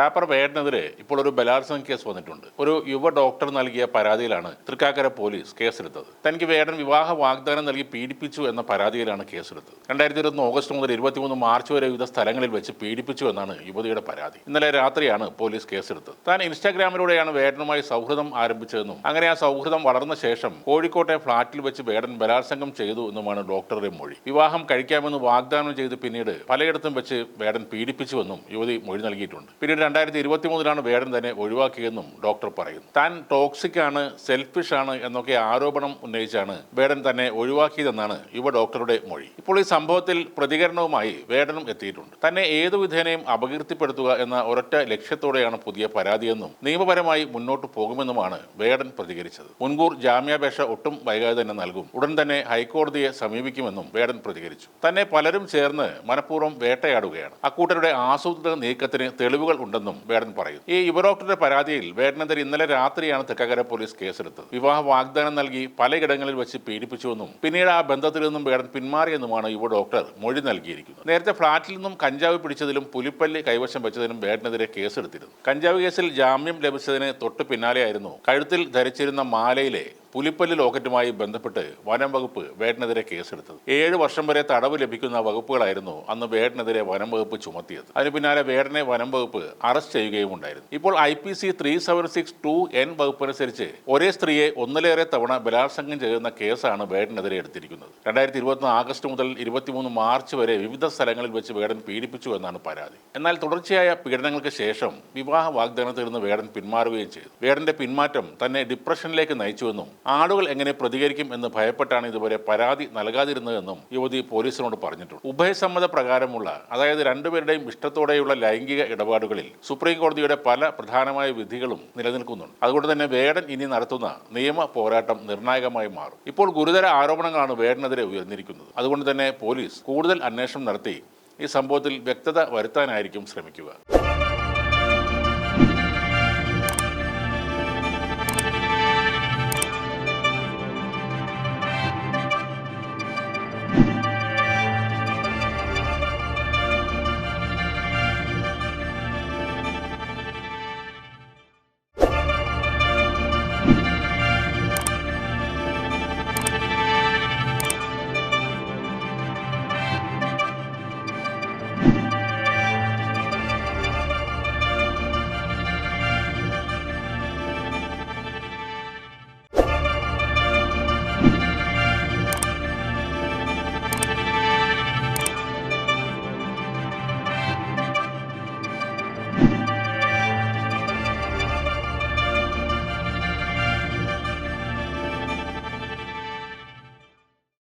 Wrapper വേടനെതിരെ ഇപ്പോൾ ഒരു ബലാത്സംഗ കേസ് വന്നിട്ടുണ്ട്. ഒരു യുവ ഡോക്ടർ നൽകിയ പരാതിയിലാണ് തൃക്കാക്കര പോലീസ് കേസെടുത്തത്. തനിക്ക് വേടൻ വിവാഹ വാഗ്ദാനം നൽകി പീഡിപ്പിച്ചു എന്ന പരാതിയിലാണ് കേസെടുത്തത്. രണ്ടായിരത്തി ഇരുപത്തി ഓഗസ്റ്റ് മുതൽ ഇരുപത്തിമൂന്ന് മാർച്ച് വരെ വിവിധ സ്ഥലങ്ങളിൽ വെച്ച് പീഡിപ്പിച്ചു എന്നാണ് യുവതിയുടെ പരാതി. ഇന്നലെ രാത്രിയാണ് പോലീസ് കേസെടുത്തത്. താൻ ഇൻസ്റ്റാഗ്രാമിലൂടെയാണ് വേടനുമായി സൗഹൃദം ആരംഭിച്ചതെന്നും അങ്ങനെ ആ സൗഹൃദം വളർന്ന ശേഷം കോഴിക്കോട്ടെ ഫ്ളാറ്റിൽ വെച്ച് വേടൻ ബലാത്സംഗം ചെയ്തു എന്നുമാണ് ഡോക്ടറുടെ മൊഴി. വിവാഹം കഴിക്കാമെന്ന് വാഗ്ദാനം ചെയ്ത് പിന്നീട് പലയിടത്തും വെച്ച് വേടൻ പീഡിപ്പിച്ചുവെന്നും യുവതി മൊഴി നൽകിയിട്ടുണ്ട്. പിന്നീട് രണ്ടായിരത്തി ഇരുപത്തി മൂന്നിലാണ് വേടൻ തന്നെ ഒഴിവാക്കിയെന്നും ഡോക്ടർ പറയുന്നു. താൻ ടോക്സിക് ആണ് സെൽഫിഷ് ആണ് എന്നൊക്കെ ആരോപണം ഉന്നയിച്ചാണ് വേടൻ തന്നെ ഒഴിവാക്കിയതെന്നാണ് യുവ ഡോക്ടറുടെ മൊഴി. ഇപ്പോൾ ഈ സംഭവത്തിൽ പ്രതികരണവുമായി വേടനും എത്തിയിട്ടുണ്ട്. തന്നെ ഏതു വിധേനയും അപകീർത്തിപ്പെടുത്തുക എന്ന ഒരൊറ്റ ലക്ഷ്യത്തോടെയാണ് പുതിയ പരാതിയെന്നും നിയമപരമായി മുന്നോട്ട് പോകുമെന്നുമാണ് വേടൻ പ്രതികരിച്ചത്. മുൻകൂർ ജാമ്യാപേക്ഷ ഒട്ടും വൈകാതെ തന്നെ നൽകും. ഉടൻ തന്നെ ഹൈക്കോടതിയെ സമീപിക്കുമെന്നും വേടൻ പ്രതികരിച്ചു. തന്നെ പലരും ചേർന്ന് മനഃപൂർവം വേട്ടയാടുകയാണ്. അക്കൂട്ടരുടെ ആസൂത്രിത നീക്കത്തിന് തെളിവുകൾ ഉണ്ടെന്നും വേടൻ പറയുന്നു. ഈ യുവഡോക്ടറുടെ പരാതിയിൽ വേടനെതിരെ ഇന്നലെ രാത്രിയാണ് തെക്കകര പോലീസ് കേസെടുത്തത്. വിവാഹ വാഗ്ദാനം നൽകി പലയിടങ്ങളിൽ വെച്ച് പീഡിപ്പിച്ചുവെന്നും പിന്നീട് ആ ബന്ധത്തിൽ നിന്നും വേടൻ പിന്മാറിയെന്നുമാണ് യുവ ഡോക്ടർ മൊഴി നൽകിയിരിക്കുന്നത്. നേരത്തെ ഫ്ളാറ്റിൽ നിന്നും കഞ്ചാവ് പിടിച്ചതിലും പുലിപ്പല്ലി കൈവശം വെച്ചതിനും വേടനെതിരെ കേസെടുത്തിരുന്നു. കഞ്ചാവ് കേസിൽ ജാമ്യം ലഭിച്ചതിന് തൊട്ട് പിന്നാലെയായിരുന്നു കഴുത്തിൽ ധരിച്ചിരുന്ന മാലയിലെ പുലിപ്പല്ലി ലോക്കറ്റുമായി ബന്ധപ്പെട്ട് വനം വകുപ്പ് വേടനെതിരെ കേസെടുത്തത്. ഏഴ് വർഷം വരെ തടവ് ലഭിക്കുന്ന വകുപ്പുകളായിരുന്നു അന്ന് വേടനെതിരെ വനം വകുപ്പ് ചുമത്തിയത്. അതിന് പിന്നാലെ വേടനെ വനം വകുപ്പ് അറസ്റ്റ് ചെയ്യുകയും ഉണ്ടായിരുന്നു. ഇപ്പോൾ I P C three seven six two N വകുപ്പനുസരിച്ച് ഒരേ സ്ത്രീയെ ഒന്നിലേറെ തവണ ബലാത്സംഗം ചെയ്യുന്ന കേസാണ് വേടനെതിരെ എടുത്തിരിക്കുന്നത്. രണ്ടായിരത്തി ഇരുപത്തി ആഗസ്റ്റ് മുതൽ ഇരുപത്തിമൂന്ന് മാർച്ച് വരെ വിവിധ സ്ഥലങ്ങളിൽ വെച്ച് വേടൻ പീഡിപ്പിച്ചു എന്നാണ് പരാതി. എന്നാൽ തുടർച്ചയായ പീഡനങ്ങൾക്ക് ശേഷം വിവാഹ വാഗ്ദാനത്തിൽ നിന്ന് വേടൻ പിന്മാറുകയും ചെയ്തു. വേടന്റെ പിന്മാറ്റം തന്നെ ഡിപ്രഷനിലേക്ക് നയിച്ചുവെന്നും ആളുകൾ എങ്ങനെ പ്രതികരിക്കും എന്ന് ഭയപ്പെട്ടാണ് ഇതുവരെ പരാതി നൽകാതിരുന്നതെന്നും യുവതി പോലീസിനോട് പറഞ്ഞിട്ടുണ്ട്. ഉഭയസമ്മത പ്രകാരമുള്ള അതായത് രണ്ടുപേരുടെയും ഇഷ്ടത്തോടെയുള്ള ലൈംഗിക ഇടപാടുകളിൽ സുപ്രീം കോടതിയുടെ പല പ്രധാനമായ വിധികളും നിലനിൽക്കുന്നുണ്ട്. അതുകൊണ്ട് തന്നെ വേടൻ ഇനി നടത്തുന്ന നിയമ പോരാട്ടം നിർണായകമായി മാറും. ഇപ്പോൾ ഗുരുതര ആരോപണങ്ങളാണ് വേടനെതിരെ ഉയർന്നിരിക്കുന്നത്. അതുകൊണ്ട് തന്നെ പോലീസ് കൂടുതൽ അന്വേഷണം നടത്തി ഈ സംഭവത്തിൽ വ്യക്തത വരുത്താനായിരിക്കും ശ്രമിക്കുക.